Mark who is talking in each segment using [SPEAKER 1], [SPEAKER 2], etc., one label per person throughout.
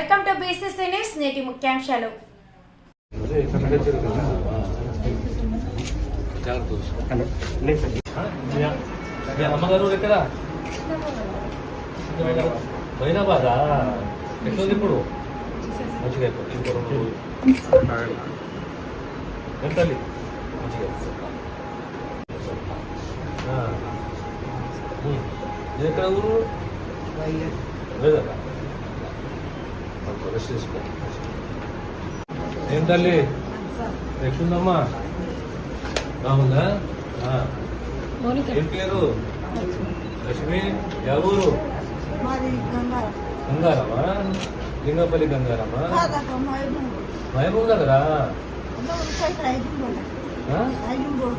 [SPEAKER 1] Welcome to BCC news నేటి ముఖ్యాంశాలు.
[SPEAKER 2] అమ్మగారు ఎక్కడ మైనాబాదా ఎట్లుంది ఇప్పుడు మంచిగా ఇంకో రెండు ఎంత మంచిగా ఎక్కడ ఊరు లేదా ಎಂದಲ್ಲಿ ರಕ್ಷುಂಡಮ್ಮ ರಾಹುಲ್ನಾ ಆ?
[SPEAKER 1] ಮೋನಿಕಾ.
[SPEAKER 2] ಈ ಲಕ್ಷ್ಮಿ ಯವರು
[SPEAKER 3] ಸಮಾರಿ ಗಂಗಾರಮ್ಮ
[SPEAKER 2] ಗಂಗಾರಮ್ಮ ಗಂಗಾರಮ್ಮ
[SPEAKER 3] ಹಾಗಕ ಮೊಹೈದು
[SPEAKER 2] ಭಯಮೂದಗರಾ
[SPEAKER 3] ಬೋರ್ಡ್ ಆ ಐದು ಬೋರ್ಡ್
[SPEAKER 2] ಕದ
[SPEAKER 3] ಐದು ಬೋರ್ಡ್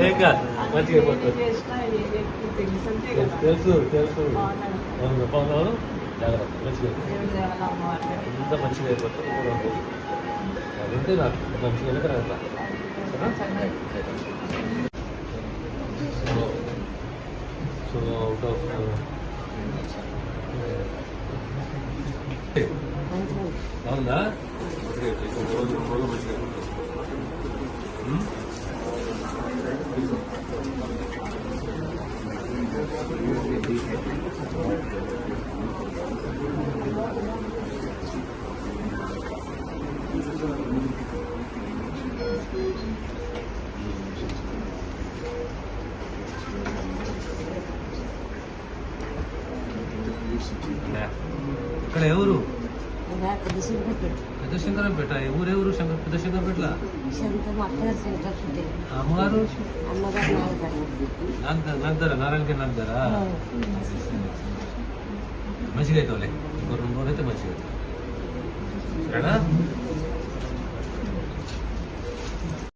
[SPEAKER 2] ఏకా మంచిగా పడుతుంది తెలుసు తెలుసు అవును జాగ్రత్త మంచిగా ఎంత మంచిగా అయిపోతుంది అదంటే నాకు మంచిగా తర్వాత సో అవుట్ ఆఫ్ అవునా మంచిగా రెండు రోజులు మూడు రోజులు మంచిగా ఇక్కడ ఎవరు ಪ್ರದರ್ಶನ ಬೆಟ್ಟ ಊರೇ ಊರು ಶಂಕರ ಪ್ರದರ್ಶನ ಬೆಟ್ಟ ಅಮ್ಮಾರು ನಂದ ನಗ್ದಾರ ನಾರಂಕೆ ನಗ್ದಾರ. ಮಜ್ಜಿಗೆ ಆಯ್ತು ಅವಲೆ.